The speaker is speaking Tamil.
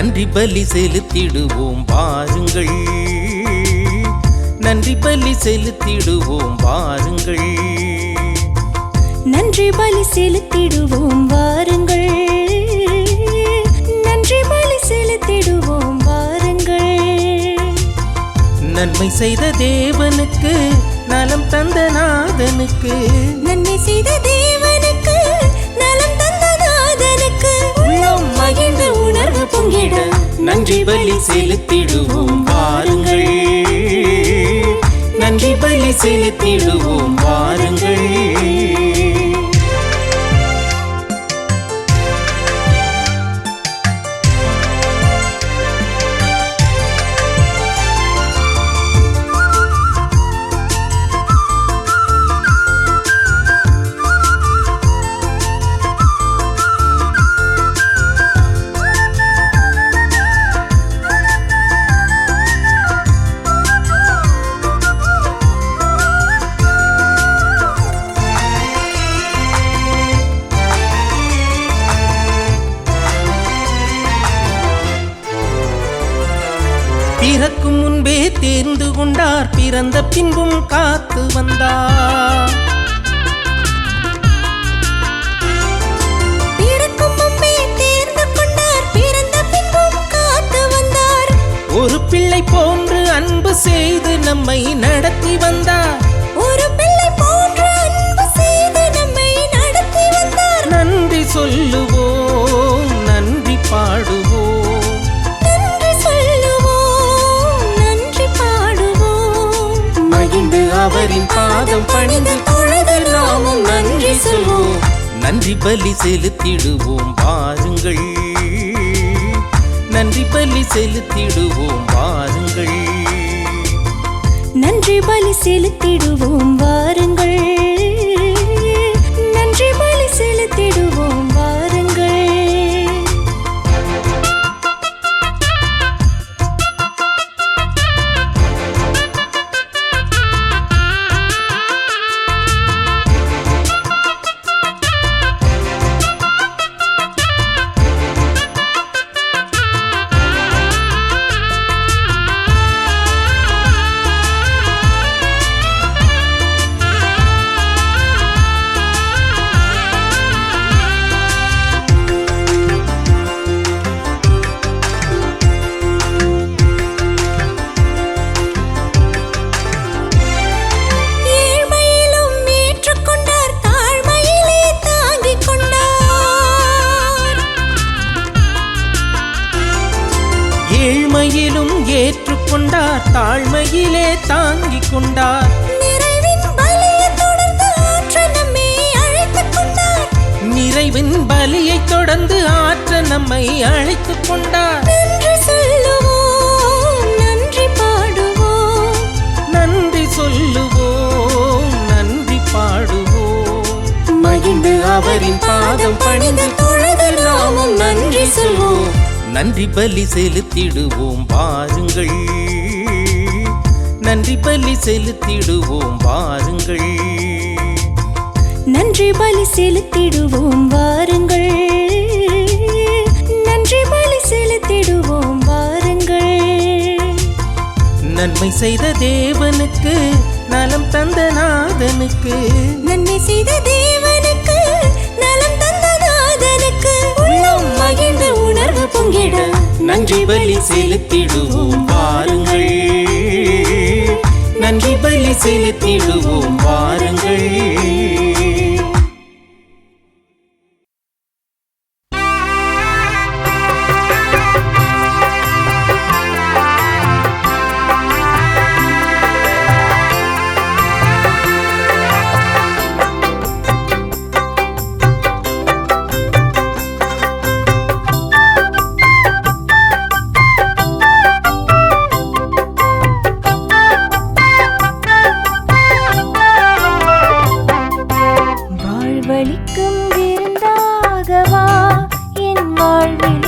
பலி செலுத்திடுவோம் வாருங்கள் நன்றி பலி செலுத்திடுவோம் வாருங்கள் நன்றி பலி செலுத்திடுவோம் வாருங்கள். நன்றி பலி செலுத்திடுவோம் வாருங்கள். நன்மை செய்த தேவனுக்கு நலம் தந்த நாதனுக்கு. நன்மை செய்த தேவனுக்கு நாதனுக்கு உள்ளம் மகிழ்ந்து உணர்வு பொங்கிட. நன்றி பலி செலுத்திடுவோம் வாருங்கள். நன்றி பலி செலுத்திடுவோம் வாருங்கள். பிறந்த பின்பும் காத்து வந்தார். ஒரு பிள்ளை போன்று அன்பு செய்து நம்மை நடத்தி வந்தார். ஒரு பிள்ளை போன்ற அன்பு செய்து நம்மை நடத்தி வந்தார். நன்றி சொல்லுவோம். பாதம் பணிந்து தொழுது நாமும் நன்றி சொல்வோம். நன்றி பலி செலுத்திடுவோம் வாருங்கள் நன்றி பலி செலுத்திடுவோம் வாருங்கள் நன்றி பலி செலுத்திடுவோம் வாருங்கள் நன்றி பலி செலுத்திடுவோம் ஏழ்மையிலும் ஏற்றுக்கொண்டார் தாழ்மையிலே தாங்கிக் கொண்டார். நிறைவின் பலியை தொடர்ந்து ஆற்ற நம்மை அழைத்துக் கொண்டார். நன்றி பாடுவோம். நன்றி சொல்லுவோம் நன்றி பாடுவோம். மகிழ்ந்து அவரின் பாதம் பணிந்து தொழுது நாமும் நன்றி சொல்வோம். நன்றி பலி செலுத்திடுவோம் வாருங்கள் நன்றி பலி செலுத்திடுவோம் வாருங்கள் நன்றி பலி செலுத்திடுவோம் வாருங்கள். நன்றி பலி செலுத்திடுவோம் வாருங்கள். நன்மை செய்த தேவனுக்கு நலம் தந்த நாதனுக்கு. நன்மை செய்த தேவனுக்கு பலியிட நன்றி பலி செலுத்திடுவோம் பாருங்கள். நன்றி பலி செலுத்திடுவோம் பாருங்கள். வாழ்வில்